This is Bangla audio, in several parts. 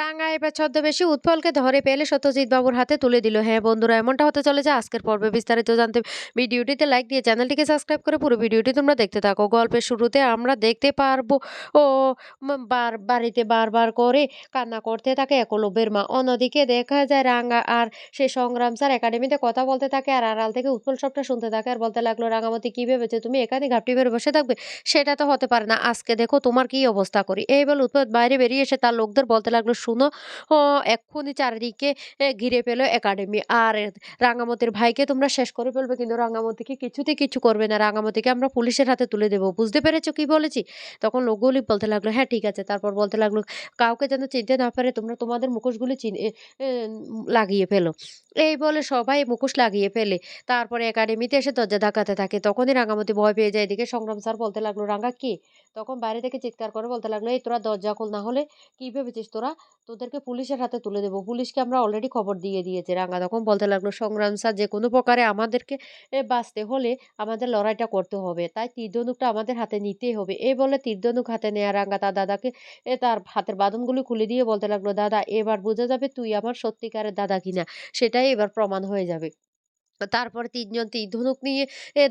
রাঙা এবার ছদ্মবেশী উৎপলকে ধরে পেলে সত্যজিৎ বাবুর হাতে তুলে দিল। হ্যাঁ বন্ধুরা, এমনটা হতে চলেছে আজকের পর্বে বিস্তারিত জানতে ভিডিওটিতে লাইক দিয়ে চ্যানেলটিকে সাবস্ক্রাইব করে পুরো ভিডিওটি তোমরা দেখতে থাকো। গল্পের শুরুতে আমরা দেখতে পারব, ও বার, বাড়িতে বারবার করে কান্না করতে থাকে একলব্যের মা। অন্যদিকে দেখা যায় রাঙা আর সে সংগ্রাম স্যার একাডেমিতে কথা বলতে থাকে আর আড়াল থেকে উৎপল সবটা শুনতে থাকে আর বলতে লাগল, রাঙামতি, কি ভেবেছে? তুমি এখানে ঘাপটি মেরে বসে থাকবে? সেটা তো হতে পারে না। আজকে দেখো তোমার কি অবস্থা করি। এই বলে উৎপল বাইরে বেরিয়ে এসে তার লোকদের বলতে লাগল, শুনো এক্ষুনি চারিদিকে ঘিরে পেল একাডেমি আর রাঙামতির ভাইকে তোমরা শেষ করে ফেলবে কিন্তু রাঙামতিকে কিছুতে কিছু করবে না। রাঙামতিকে আমরা পুলিশের হাতে তুলে দেবো। বুঝতে পেরেছ কি বলেছি? তখন লোকগুলি বলতে লাগল হ্যাঁ ঠিক আছে। তারপর বলতে লাগল, কাউকে যেন চিনতে না পারে, তোমরা তোমাদের মুখোশগুলি চিন লাগিয়ে ফেলো। এই বলে সবাই মুখোশ লাগিয়ে ফেলে। তারপরে একাডেমিতে এসে দরজা ধাক্কাতে থাকে। তখনই রাঙামতি ভয় পেয়ে যায়। এদিকে সংগ্রাম স্যার বলতে লাগল রাঙা কে? তখন বাইরে থেকে চিৎকার করে বলতে লাগল এই তোরা দরজা খোল না হলে কি ভেবেছিস তোরা? তোদেরকে পুলিশের হাতে তুলে দেবো। পুলিশকে আমরা অলরেডি খবর দিয়ে দিয়েছি। রাঙা তখন বলতে লাগল সংগ্রাম স্যার যে কোনো প্রকারে আমাদেরকে বাঁচতে হলে আমাদের লড়াইটা করতে হবে। তাই তীর্ধনুকটা আমাদের হাতে নিতেই হবে। এই বলে তীর্ধনুক হাতে নেয়া রাঙা তার দাদাকে এ, তার হাতের বাঁধনগুলি খুলে দিয়ে বলতে লাগল দাদা এবার বোঝা যাবে তুই আমার সত্যিকারের দাদা কিনা। সেটাই এবার প্রমাণ হয়ে যাবে। তারপরে তিনজন তিন ধনুক নিয়ে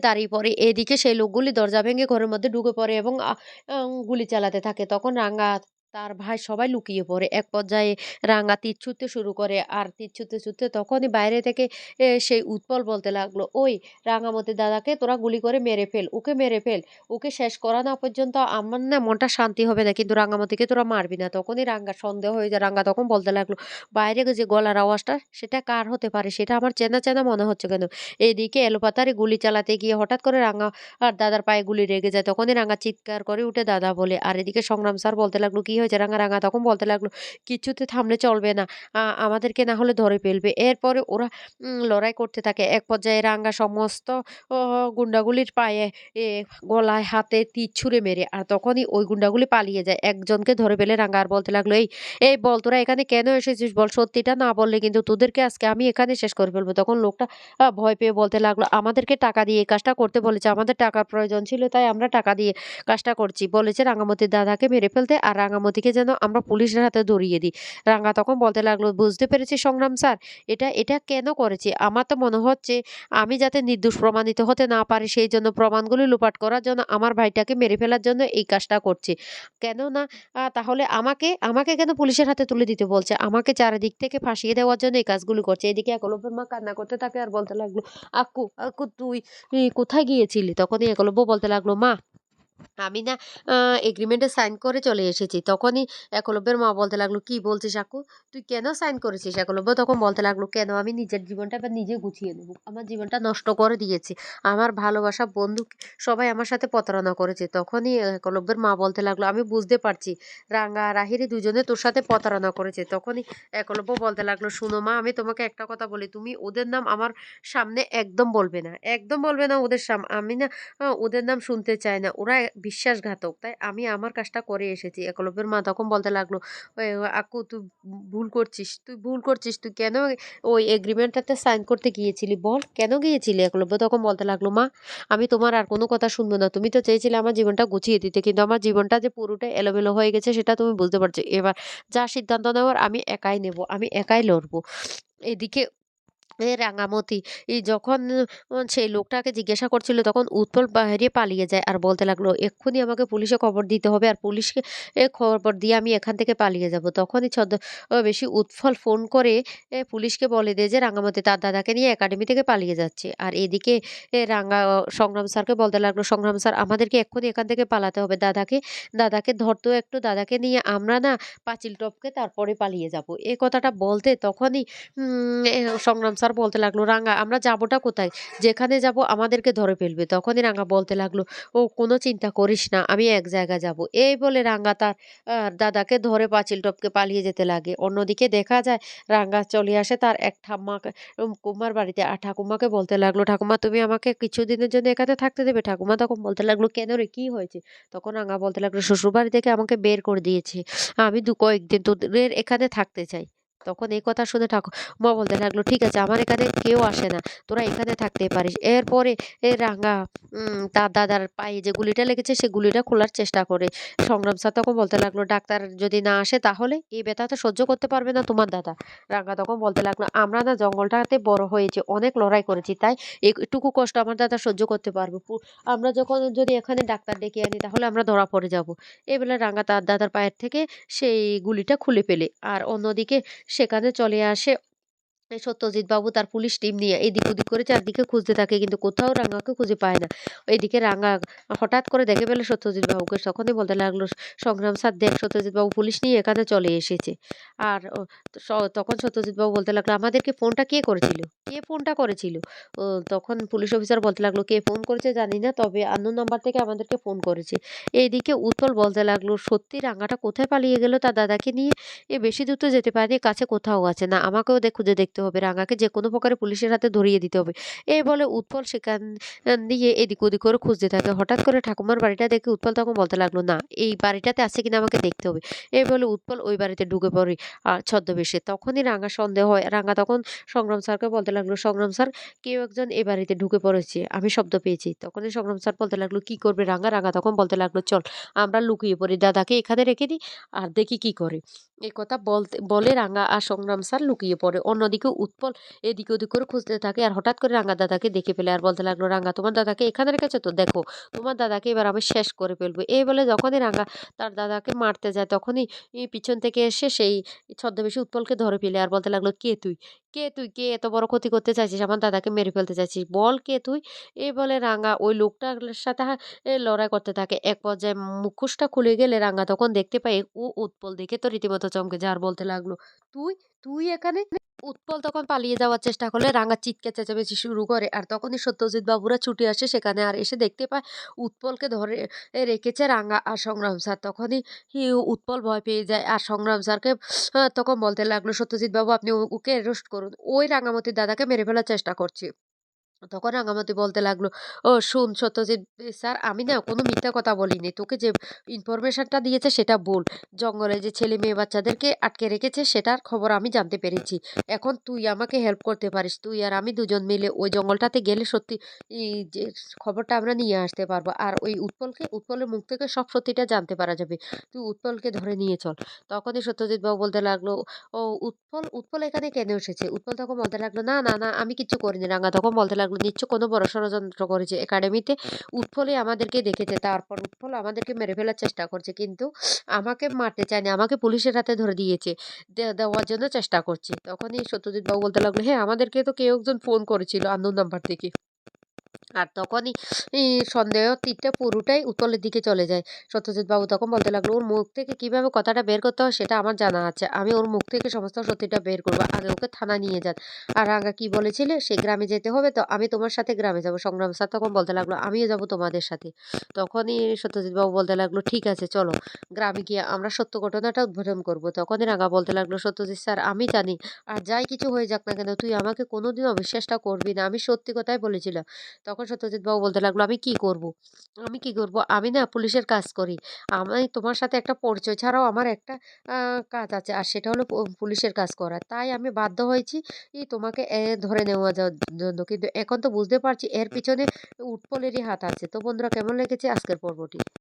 দাঁড়িয়ে পড়ে। এদিকে সেই লোকগুলি দরজা ভেঙে ঘরের মধ্যে ঢুকে পড়ে এবং গুলি চালাতে থাকে। তখন রাঙ্গা তার ভাই সবাই লুকিয়ে পড়ে। এক পর্যায়ে রাঙা তীর ছুটতে শুরু করে আর তীর ছুটতে ছুটতে তখনই বাইরে থেকে সেই উৎপল বলতে লাগল, ওই রাঙামতি দাদাকে তোরা গুলি করে মেরে ফেল, ওকে মেরে ফেল, ওকে শেষ করা না পর্যন্ত আমার না মনটা শান্তি হবে না, কিন্তু রাঙামতিকে তোরা মারবি না। তখনই রাঙ্গা সন্দেহ হয়ে যায়। রাঙ্গা তখন বলতে লাগল, বাইরে যে গলার আওয়াজটা, সেটা কার হতে পারে? সেটা আমার চেনা চেনা মনে হচ্ছে কেন? এদিকে এলোপাতাড়ি গুলি চালাতে গিয়ে হঠাৎ করে রাঙা আর দাদার পায়ে গুলি রেগে যায়। তখনই রাঙা চিৎকার করে উঠে দাদা বলে, আর এদিকে সংগ্রাম স্যার বলতে লাগল, কি হয়েছে রাঙা রাঙা তখন বলতে লাগল, কিছুতে থামলে চলবে না। আমাদেরকে না হলে ধরে ফেলবে। এরপরে ওরা লড়াই করতে থাকে। এক পর্যায়ে রাঙ্গা সমস্ত গুন্ডাগুলির পায়ে গলায় হাতে তীর ছুঁড়ে মেরে, আর তখনই ওই গুন্ডাগুলি পালিয়ে যায়। একজনকে ধরে ফেলে রাঙ্গা আর বলতে লাগল, এই এই বল, তোরা এখানে কেন এসেছিস বল? সত্যিটা না বললে কিন্তু তোদেরকে আজকে আমি এখানে শেষ করে ফেলব। তখন লোকটা ভয় পেয়ে বলতে লাগল, আমাদেরকে টাকা দিয়ে এই কাজটা করতে বলেছে। আমাদের টাকার প্রয়োজন ছিল, তাই আমরা টাকা দিয়ে কাজটা করছি। বলেছে রাঙামতির দাদাকে মেরে ফেলতে, আর রাঙামতিকে যেন আমরা পুলিশের হাতে ধরিয়ে দিই। রাঙা তখন বলতে লাগল, বুঝতে পেরেছি সংগ্রাম স্যার, এটা এটা কেন করেছে? আমার তো মনে হচ্ছে আমি যাতে নির্দোষ প্রমাণিত হতে না পারি, সেই জন্য প্রমাণগুলি লুপাট করার জন্য আমার ভাইটাকে মেরে ফেলার জন্য এই কাজটা করছে। কেন না তাহলে আমাকে আমাকে কেন পুলিশের হাতে তুলে দিতে বলছে? আমাকে চারিদিক থেকে ফাঁসিয়ে দেওয়ার জন্য এই কাজগুলি করছে। এদিকে একলব্যের মা কান্না করতে থাকে আর বলতে লাগল, আক্কু আক্কু, তুই কোথায় গিয়েছিলি? তখনই একলব্য বলতে লাগল, মা আমি না এগ্রিমেন্টে সাইন করে চলে এসেছি। তখনই একলব্যের মা বলতে লাগল, কি বলছিস আক্কু তুই কেন সাইন করেছিস? একলব্য তখন বলতে লাগল, কেন? আমি নিজের জীবনটা এবার নিজে গুছিয়ে নেব। আমার জীবনটা নষ্ট করে দিয়েছি। আমার ভালোবাসা, বন্ধু সবাই আমার সাথে প্রতারণা করেছে। তখনই একলব্যের মা বলতে লাগল, আমি বুঝতে পারছি। রাঙ্গা রাহিরি দুজনে তোর সাথে প্রতারণা করেছে। তখনই একলব্য বলতে লাগল, শুনো মা, আমি তোমাকে একটা কথা বলি। তুমি ওদের নাম আমার সামনে একদম বলবে না। একদম বলবে না ওদের সাম, আমি না ওদের নাম শুনতে চাই না। ওরা বিশ্বাসঘাতক। তাই আমি আমার কাজটা করে এসেছি। একলব্যের মা তখন বলতে লাগল "ওই, আকু তুই ভুল করছিস তুই ভুল করছিস তুই কেন ওই এগ্রিমেন্টটাতে সাইন করতে গিয়েছিলি? বল কেন গিয়েছিলি? একলব্য তখন বলতে লাগল মা আমি তোমার আর কোনো কথা শুনব না। তুমি তো চেয়েছিলে আমার জীবনটা গুছিয়ে দিতে কিন্তু আমার জীবনটা যে পুরোটাই এলোমেলো হয়ে গেছে সেটা তুমি বুঝতে পারছ। এবার যা সিদ্ধান্ত নেওয়ার আমি একাই নেব আমি একাই লড়বো। এদিকে রাঙামতি এই যখন সেই লোকটাকে জিজ্ঞাসা করছিল তখন উৎপল বাইরে পালিয়ে যায় আর বলতে লাগল এক্ষুনি আমাকে পুলিশে খবর দিতে হবে আর পুলিশকে এ খবর দিয়ে আমি এখান থেকে পালিয়ে যাব। তখনই ছদ্ম বেশি উৎফল ফোন করে এ, পুলিশকে বলে দেয় যে রাঙামতি তার দাদাকে নিয়ে একাডেমি থেকে পালিয়ে যাচ্ছে। আর এদিকে এ, রাঙা সংগ্রাম স্যারকে বলতে লাগল সংগ্রাম স্যার আমাদেরকে এক্ষুনি এখান থেকে পালাতে হবে। দাদাকে দাদাকে ধরতো একটু দাদাকে নিয়ে আমরা না পাঁচিল টপকে তারপরে পালিয়ে যাব। এই কথাটা বলতে তখনই সংগ্রাম স্যার বলতে লাগল রাঙা আমরা যাবোটা কোথায়? যেখানে যাব আমাদেরকে ধরে ফেলবে। তখনই রাঙা বলতে লাগল, ও, কোনো চিন্তা করিস না, আমি এক জায়গায় যাব। এই বলে রাঙা তার দাদাকে ধরে পাঁচিল টপকে পালিয়ে যেতে লাগে। অন্যদিকে দেখা যায় রাঙা চলে আসে তার এক ঠাম্মাকে কুমার বাড়িতে। আর ঠাকুমাকে বলতে লাগল, ঠাকুমা, তুমি আমাকে কিছুদিনের জন্য এখানে থাকতে দেবে? ঠাকুমা তখন বলতে লাগল, কেন রে, কী হয়েছে? তখন রাঙা বলতে লাগল, শ্বশুরবাড়ি থেকে আমাকে বের করে দিয়েছে। আমি দু কয়েকদিন তোদের এখানে থাকতে চাই। তখন এই কথা শুনে ঠাকুর, মা বলতে লাগল, ঠিক আছে, আমার এখানে কেউ আসে না, তোরা এখানে থাকতে পারিস। এরপরে এ রাঙা তার দাদার পায়ে যে গুলিটা লেগেছে, সে গুলিটা খোলার চেষ্টা করে। সংগ্রাম স্যার তখন বলতে লাগল, ডাক্তার যদি না আসে তাহলে এই ব্যথা তো সহ্য করতে পারবে না তোমার দাদা। রাঙা তখন বলতে লাগল, আমরা না জঙ্গলটাতে বড় হয়েছি, অনেক লড়াই করেছি, তাই একটুকু কষ্ট আমার দাদা সহ্য করতে পারব। আমরা যখন যদি এখানে ডাক্তার ডেকে আনি, তাহলে আমরা ধরা পড়ে যাব। এবেলা রাঙা তার দাদার পায়ের থেকে সেই গুলিটা খুলে ফেলে। আর অন্যদিকে সেখানে চলে আসে সত্যজিৎ বাবু তার পুলিশ টিম নিয়ে এদিক ওদিক করে চারদিকে খুঁজতে থাকে, কিন্তু কোথাও রাঙাকে খুঁজে পায় না। এদিকে রাঙা হঠাৎ করে দেখে পেলে সত্যজিৎ বাবুকে। তখনই বলতে লাগল, সংগ্রাম স্যার, দেখ সত্যজিৎ বাবু পুলিশ নিয়ে এখানে চলে এসেছে। আর তখন সত্যজিৎ বাবু বলতে লাগল, আমাদেরকে ফোনটা কে করেছিল? কে ফোনটা করেছিল? তখন পুলিশ অফিসার বলতে লাগল, কে ফোন করেছে জানি না, তবে অন্য নাম্বার থেকে আমাদেরকে ফোন করেছে। এইদিকে উৎপল বলতে লাগল, সত্যি রাঙাটা কোথায় পালিয়ে গেল? তার দাদাকে নিয়ে এ বেশি দূর তো যেতে পারেনি, কাছে কোথাও আছে। না, আমাকেও দেখ খুঁজে দেখতে হবে, রাঙাকে যে কোনো প্রকারে পুলিশের হাতে ধরিয়ে দিতে হবে। এই বলে উৎপল সেখান দিয়ে এদিক ওদিক করে খুঁজতে থাকে। হঠাৎ করে ঠাকুমার বাড়িটা দেখে উৎপল তখন বলতে লাগল, না, এই বাড়িটাতে আছে কিনা আমাকে দেখতে হবে। এই বলে উৎপল ওই বাড়িতে ঢুকে পড়ে আর ছদ্মবেশে। তখনই রাঙা সন্দেহ হয়। রাঙা তখন সংগ্রাম স্যারকে বলতে লাগল, সংগ্রাম স্যার, কেউ একজন এ বাড়িতে ঢুকে পড়েছে, আমি শব্দ পেয়েছি। তখনই সংগ্রাম স্যার বলতে লাগল, কি করবে রাঙা? রাঙা তখন বলতে লাগল, চল, আমরা লুকিয়ে পড়ি। দাদাকে এখানে রেখে দিই, আর দেখি কি করে। এই কথা বলতে, বলে রাঙা আর সংগ্রাম স্যার লুকিয়ে পড়ে। অন্যদিকে উৎপল এদিকে ওদিক করে খুঁজতে থাকে আর হঠাৎ করে রাঙা দাদাকে দেখে ফেলে আর বলতে লাগল, রাঙা, তোমার দাদাকে এখানের কাছে তো দেখো, তোমার দাদাকে এবার আমি শেষ করে ফেলব। এই বলে যখনই রাঙা তার দাদাকে মারতে যায়, তখনই পিছন থেকে এসে সেই ছদ্মবেশী উৎপলকে ধরে ফেলে আর বলতে লাগল, কে তুই? কে তুই? কে এত বড় ক্ষতি করতে চাইছিস? আমার দাদাকে মেরে ফেলতে চাইছিস। বল কে তুই? এ বলে রাঙা ওই লোকটার সাথে লড়াই করতে থাকে। এক পর্যায়ে মুখোশটা খুলে গেলে রাঙা তখন দেখতে পায় ও উৎপল দেখে তো রীতিমতো চমকে যার বলতে লাগল, তুই তুই এখানে উৎপল তখন পালিয়ে যাওয়ার চেষ্টা করলে রাঙা চিৎকে চেঁচামেচি শুরু করে। আর তখনই সত্যজিৎ বাবুরা ছুটে আসে সেখানে আর এসে দেখতে পায় উৎপলকে ধরে রেখেছে রাঙা আর সংগ্রাম স্যার। তখনই উৎপল ভয় পেয়ে যায় আর সংগ্রাম স্যারকে তখন বলতে লাগল, সত্যজিৎ বাবু, আপনি ওকে অ্যারেস্ট করুন। ওই রাঙামতির দাদাকে মেরে ফেলার চেষ্টা করছে। তখন রাঙামাটি বলতে লাগল, ও শুন সত্যজিৎ স্যার আমি না কোনো মিথ্যা কথা বলিনি। তোকে যে ইনফরমেশনটা দিয়েছে সেটা বল। জঙ্গলে যে ছেলে মেয়ে বাচ্চাদেরকে আটকে রেখেছে সেটার খবর আমি জানতে পেরেছি। এখন তুই আমাকে হেল্প করতে পারিস। তুই আর আমি দুজন মিলে ওই জঙ্গলটাতে গেলে সত্যি যে খবরটা আমরা নিয়ে আসতে পারব। আর ওই উৎপলকে, উৎপলের মুখ থেকে সব সত্যিটা জানতে পারা যাবে। তুই উৎপলকে ধরে নিয়ে চল। তখনই সত্যজিৎ বাবু বলতে লাগল, ও উৎপল উৎপল এখানে কেন এসেছে? উৎপল তখন বলতে লাগল, না না না, আমি কিছু করিনি রাঙা। তখন বলতে লাগল নিশ্চয় কোনো বড় ষড়যন্ত্র করেছে। একাডেমিতে উৎফলে আমাদেরকে দেখেছে। তারপর উৎফল আমাদেরকে মেরে ফেলার চেষ্টা করছে। কিন্তু আমাকে মারতে চায়নি। আমাকে পুলিশের হাতে ধরে দিয়েছে। দেওয়ার জন্য চেষ্টা করছে। তখনই সত্যজিৎ বাবু বলতে লাগল হ্যাঁ আমাদেরকে তো কেউ একজন ফোন করেছিল আন্দোলন নাম্বার থেকে। আর তখনই সন্দেহ তীরটা পুরোটাই উৎপলের দিকে চলে যায়। সত্যজিৎ বাবু তখন বলতে লাগল, ওর মুখ থেকে কীভাবে কথাটা বের করতে হয় সেটা আমার জানা আছে। আমি ওর মুখ থেকে সমস্ত সত্যিটা বের করব। আগে ওকে থানা নিয়ে যান। আর রাঙা কি বলেছিলে, সে গ্রামে যেতে হবে তো আমি তোমার সাথে গ্রামে যাব। সংগ্রাম স্যার তখন বলতে লাগল, আমিও যাব তোমাদের সাথে। তখনই সত্যজিৎ বাবু বলতে লাগল, ঠিক আছে, চলো গ্রামে গিয়ে আমরা সত্য ঘটনাটা উদ্বোধন করব। তখনই রাঙা বলতে লাগল, সত্যজিৎ স্যার, আমি জানি। আর যাই কিছু হয়ে যাক না কেন, তুই আমাকে কোনোদিন অবিশ্বাসটা করবি না। আমি সত্যি কথাই বলেছিলাম। তখন সত্যজিৎ বাবু বলতে লাগল, আমি কি করব? আমি কি করব? আমি না পুলিশের কাজ করি। আমি তোমার সাথে একটা পরিচয় ছাড়াও আমার একটা কাজ আছে। আর সেটা হলো পুলিশের কাজ করা। তাই আমি বাধ্য হয়েছি তোমাকে ধরে নেওয়া যাওয়ার জন্য। কিন্তু এখন তো বুঝতে পারছি এর পিছনে উৎপলেরই হাত আছে। তো বন্ধুরা, কেমন লেগেছে আজকের পর্বটি?